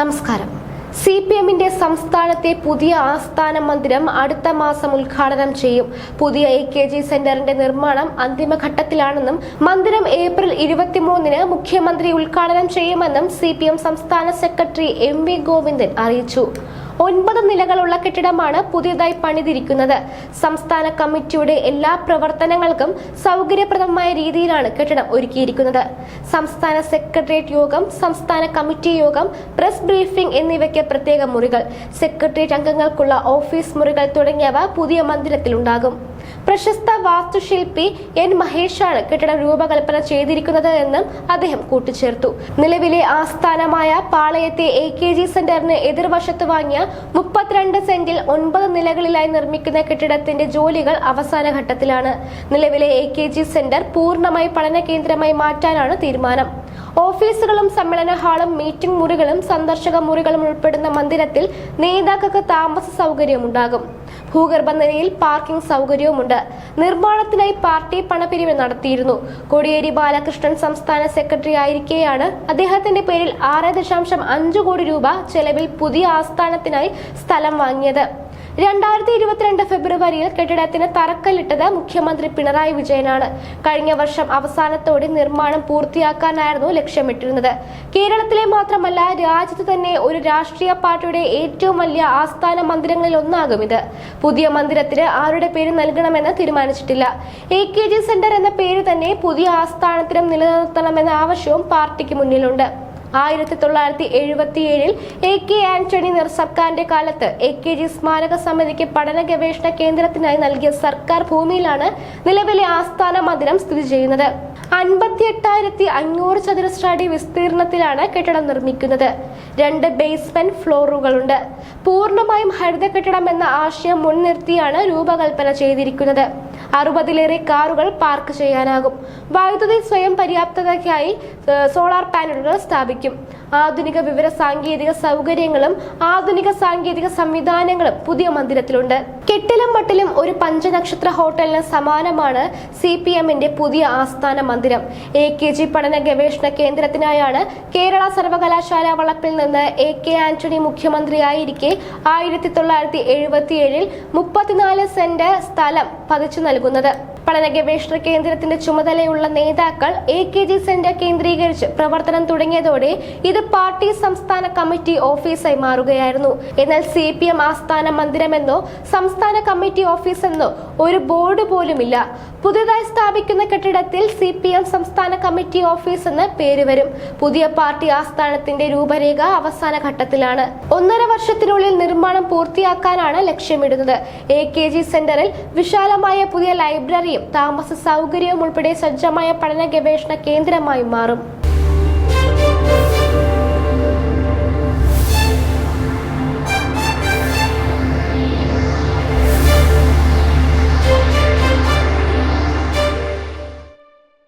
നമസ്കാരം. C P എമ്മിന്റെ സംസ്ഥാനത്തെ പുതിയ ആസ്ഥാന മന്ദിരം അടുത്ത മാസം ഉദ്ഘാടനം ചെയ്യും. പുതിയ എ കെ ജി സെന്ററിന്റെ നിർമ്മാണം അന്തിമഘട്ടത്തിലാണെന്നും മന്ദിരം ഏപ്രിൽ ഇരുപത്തിമൂന്നിന് മുഖ്യമന്ത്രി ഉദ്ഘാടനം ചെയ്യുമെന്നും സി സംസ്ഥാന സെക്രട്ടറി എം വി ഗോവിന്ദൻ അറിയിച്ചു. ഒൻപത് നിലകളുള്ള കെട്ടിടമാണ് പുതിയതായി പണിതിരിക്കുന്നത്. സംസ്ഥാന കമ്മിറ്റിയുടെ എല്ലാ പ്രവർത്തനങ്ങൾക്കും സൗകര്യപ്രദമായ രീതിയിലാണ് കെട്ടിടം ഒരുക്കിയിരിക്കുന്നത്. സംസ്ഥാന സെക്രട്ടേറിയറ്റ് യോഗം സംസ്ഥാന കമ്മിറ്റി യോഗം പ്രസ് ബ്രീഫിംഗ് എന്നിവയ്ക്ക് പ്രത്യേക മുറികൾ. സെക്രട്ടേറിയറ്റ് അംഗങ്ങൾക്കുള്ള ഓഫീസ് മുറികൾ തുടങ്ങിയവ പുതിയ മന്ദിരത്തിലുണ്ടാകും. പ്രശസ്ത വാസ്തുശില്പി എൻ മഹേഷാണ് കെട്ടിടം രൂപകൽപ്പന ചെയ്തിരിക്കുന്നത് എന്നും അദ്ദേഹം കൂട്ടിച്ചേർത്തു. നിലവിലെ ആസ്ഥാനമായ പാളയത്തെ എ കെ ജി സെന്ററിന് എതിർവശത്ത് വാങ്ങിയ മുപ്പത്തിരണ്ട് സെന്റിൽ ഒൻപത് നിലകളിലായി നിർമ്മിക്കുന്ന കെട്ടിടത്തിന്റെ ജോലികൾ അവസാന ഘട്ടത്തിലാണ്. നിലവിലെ എ കെ ജി സെന്റർ പൂർണമായി പഠന കേന്ദ്രമായി മാറ്റാനാണ് തീരുമാനം. ഓഫീസുകളും സമ്മേളന ഹാളും മീറ്റിംഗ് മുറികളും സന്ദർശക മുറികളും ഉൾപ്പെടുന്ന മന്ദിരത്തിൽ നേതാക്കൾക്ക് താമസ സൗകര്യമുണ്ടാകും. ഭൂഗർഭ നിലയിൽ പാർക്കിംഗ് സൗകര്യവുമുണ്ട്. നിർമ്മാണത്തിനായി പാർട്ടി പണപിരിവ് നടത്തിയിരുന്നു. കോടിയേരി ബാലകൃഷ്ണൻ സംസ്ഥാന സെക്രട്ടറി ആയിരിക്കെയാണ് അദ്ദേഹത്തിന്റെ പേരിൽ ആറ് ദശാംശം അഞ്ച് കോടി രൂപ ചെലവിൽ പുതിയ ആസ്ഥാനത്തിനായി സ്ഥലം വാങ്ങിയത്. രണ്ടായിരത്തി ഇരുപത്തിരണ്ട് ഫെബ്രുവരിയിൽ കെട്ടിടത്തിന് തറക്കല്ലിട്ടത് മുഖ്യമന്ത്രി പിണറായി വിജയനാണ്. കഴിഞ്ഞ വർഷം അവസാനത്തോടെ നിർമ്മാണം പൂർത്തിയാക്കാനായിരുന്നു ലക്ഷ്യമിട്ടിരുന്നത്. കേരളത്തിലെ മാത്രമല്ല രാജ്യത്ത് തന്നെ ഒരു രാഷ്ട്രീയ പാർട്ടിയുടെ ഏറ്റവും വലിയ ആസ്ഥാന മന്ദിരങ്ങളിൽ ഒന്നാകും ഇത്. പുതിയ മന്ദിരത്തിന് ആരുടെ പേര് നൽകണമെന്ന് തീരുമാനിച്ചിട്ടില്ല. എ കെ ജി സെന്റർ എന്ന പേര് തന്നെ പുതിയ ആസ്ഥാനത്തിനും നിലനിർത്തണമെന്ന ആവശ്യവും പാർട്ടിക്ക് മുന്നിലുണ്ട്. ആയിരത്തി തൊള്ളായിരത്തി എഴുപത്തിയേഴിൽ എ കെ ആന്റണി നിർ സർക്കാരിന്റെ കാലത്ത് എ കെ ജി സ്മാരക സമിതിക്ക് പഠന ഗവേഷണ കേന്ദ്രത്തിനായി നൽകിയ സർക്കാർ ഭൂമിയിലാണ് നിലവിലെ ആസ്ഥാന മന്ദിരം സ്ഥിതി ചെയ്യുന്നത്. അൻപത്തി എട്ടായിരത്തി അഞ്ഞൂറ് ചതുരശ്ര അടി വിസ്തീർണത്തിലാണ് കെട്ടിടം നിർമ്മിക്കുന്നത്. രണ്ട് ബേസ്മെന്റ് ഫ്ലോറുകളുണ്ട് പൂർണമായും ഹരിത കെട്ടിടം എന്ന ആശയം മുൻനിർത്തിയാണ് രൂപകൽപ്പന ചെയ്തിരിക്കുന്നത്. അറുപതിലേറെ കാറുകൾ പാർക്ക് ചെയ്യാനാകും. വൈദ്യുതി സ്വയം പര്യാപ്തതയ്ക്കായി സോളാർ പാനലുകൾ സ്ഥാപിക്കും. ആധുനിക വിവര സാങ്കേതിക സൗകര്യങ്ങളും ആധുനിക സാങ്കേതിക സംവിധാനങ്ങളും പുതിയ മന്ദിരത്തിലുണ്ട്. കെട്ടിലും മട്ടിലും ഒരു പഞ്ചനക്ഷത്ര ഹോട്ടലിന് സമാനമാണ് സി പി എമ്മിന്റെ പുതിയ ആസ്ഥാന മന്ദിരം. എ കെ ജി പഠന ഗവേഷണ കേന്ദ്രത്തിനായാണ് കേരള സർവകലാശാല വളപ്പിൽ നിന്ന് എ കെ ആന്റണി മുഖ്യമന്ത്രിയായിരിക്കെ ആയിരത്തി തൊള്ളായിരത്തി എഴുപത്തിയേഴിൽ മുപ്പത്തിനാല് സെന്റ് സ്ഥലം പതിച്ചു നൽകുന്നത്. പഠന ഗവേഷണ കേന്ദ്രത്തിന്റെ ചുമതലയുള്ള നേതാക്കൾ എ കെ ജി സെന്റർ കേന്ദ്രീകരിച്ച് പ്രവർത്തനം തുടങ്ങിയതോടെ ഇത് പാർട്ടി സംസ്ഥാന കമ്മിറ്റി ഓഫീസായി മാറുകയായിരുന്നു. എന്നാൽ സി പി എം ആസ്ഥാന മന്ദിരമെന്നോ സംസ്ഥാന കമ്മിറ്റി ഓഫീസെന്നോ ഒരു ബോർഡ് പോലുമില്ല. പുതിയതായി സ്ഥാപിക്കുന്ന കെട്ടിടത്തിൽ സി പി എം സംസ്ഥാന കമ്മിറ്റി ഓഫീസ് എന്ന് പേര് വരും. പുതിയ പാർട്ടി ആസ്ഥാനത്തിന്റെ രൂപരേഖ അവസാന ഘട്ടത്തിലാണ്. ഒന്നര വർഷത്തിനുള്ളിൽ നിർമ്മാണം പൂർത്തിയാക്കാനാണ് ലക്ഷ്യമിടുന്നത്. എ കെ ജി സെന്ററിൽ വിശാലമായ പുതിയ ലൈബ്രറിയും താമസ സൗകര്യവും ഉൾപ്പെടെ സജ്ജമായ പഠന ഗവേഷണ കേന്ദ്രമായി മാറും